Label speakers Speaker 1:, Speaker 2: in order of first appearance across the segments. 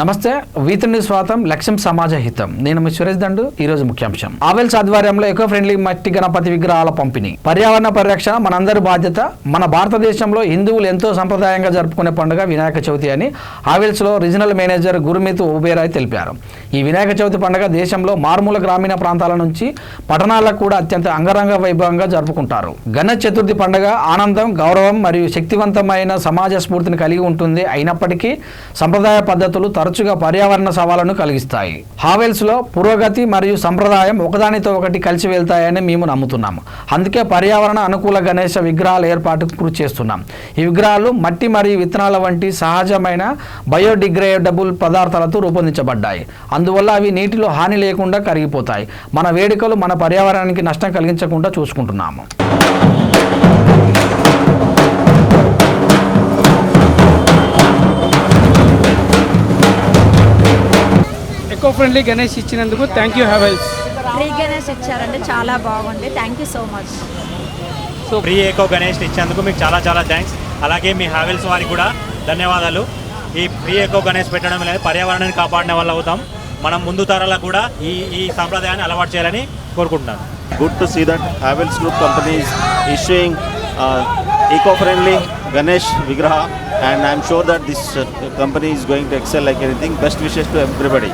Speaker 1: నమస్తే వీతుని స్వాతం లక్ష్యం సమాజ హితం. నేను మీ సురేష్ దండు ఈ రోజు ముఖ్యాంశం. ఆవెల్స్ ఆధ్వర్యంలో ఎకో ఫ్రెండ్లీ మట్టి గణపతి విగ్రహాల పంపిణీ. పర్యావరణ పరిరక్షణ మనందరి బాధ్యత. మన భారతదేశంలో హిందువులు ఎంతో సంప్రదాయంగా జరుపుకునే పండుగ వినాయక చవితి అని ఆవెల్స్లో రీజనల్ మేనేజర్ గురుమిత్ ఉబేరాయ్ తెలిపారు. ఈ వినాయక చవితి పండుగ దేశంలో మారుమూల గ్రామీణ ప్రాంతాల నుంచి పట్టణాలకు కూడా అత్యంత అంగరంగ వైభవంగా జరుపుకుంటారు. గణ చతుర్థి పండుగ ఆనందం గౌరవం మరియు శక్తివంతమైన సమాజ స్ఫూర్తిని కలిగి ఉంటుంది. అయినప్పటికీ సంప్రదాయ పద్ధతులు తరచుగా పర్యావరణ సవాళ్ళను కలిగిస్తాయి. హావెల్స్లో పురోగతి మరియు సంప్రదాయం ఒకదానితో ఒకటి కలిసి వెళ్తాయని మేము నమ్ముతున్నాము. అందుకే పర్యావరణ అనుకూల గణేష విగ్రహాల ఏర్పాటుకు కృషి చేస్తున్నాం. ఈ విగ్రహాలు మట్టి మరియు విత్తనాల వంటి సహజమైన బయోడిగ్రేడబుల్ పదార్థాలతో రూపొందించబడ్డాయి. అందువల్ల అవి నీటిలో హాని లేకుండా కరిగిపోతాయి. మన వేడుకలు మన పర్యావరణానికి నష్టం కలిగించకుండా చూసుకుంటున్నాము.
Speaker 2: ఎకో ఫ్రెండ్లీ గణేష్ ఇచ్చినందుకు thank you Havells
Speaker 3: free Ganesh ఇచ్చారంటే చాలా బాగుంది. Thank you so much
Speaker 2: so
Speaker 4: free eco Ganesh ఇచ్చేందుకు మీకు చాలా చాలా థ్యాంక్స్ అలాగే మీ హ్యావెల్స్ వారికి కూడా ధన్యవాదాలు. ఈ ఫ్రీ ఏకో గణేష్ పెట్టడం లేదు పర్యావరణాన్ని కాపాడిన వాళ్ళు అవుతాం. మనం ముందు తరాలకు కూడా ఈ ఈ సాంప్రదాయాన్ని అలవాటు చేయాలని కోరుకుంటున్నాను.
Speaker 5: Good to see that Havells Group company is issuing uh, eco-friendly Ganesh Vigraha and I'm sure that this uh, company is going to excel like anything. Best wishes to everybody.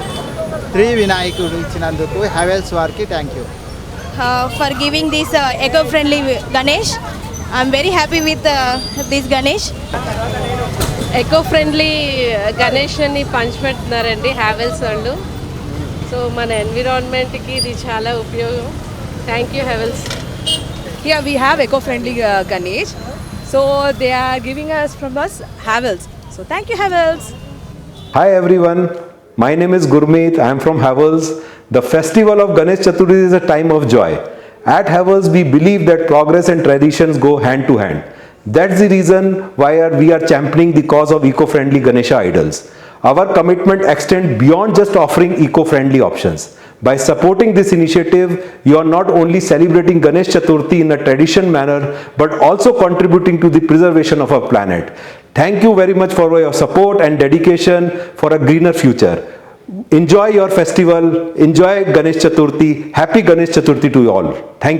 Speaker 6: Three వినాయకుడు ఇచ్చినందుకు హ్యావెల్స్ వారికి thank you
Speaker 7: uh, giving this uh, eco-friendly Ganesh. I'm very happy with uh, this Ganesh.
Speaker 8: Eco friendly గణేష్ని పంచిపెడుతున్నారండి హ్యావెల్స్ వాళ్ళు so మన ఎన్విరాన్మెంట్కి ఇది చాలా ఉపయోగం thank you Havells
Speaker 9: Here we have eco-friendly uh, Ganesh. So they are giving us from us Havels. So thank you Havels.
Speaker 10: Hi everyone, my name is Gurmeet. I am from Havels. The festival of Ganesh Chaturthi is a time of joy. At Havels, we believe that progress and traditions go hand to hand. That's the reason why we are championing the cause of eco-friendly Ganesha idols. Our commitment extends beyond just offering eco-friendly options. By supporting this initiative, you are not only celebrating Ganesh Chaturthi in a tradition manner, but also contributing to the preservation of our planet. Thank you very much for your support and dedication for a greener future. Enjoy your festival, enjoy Ganesh Chaturthi. Happy Ganesh Chaturthi to you all. Thank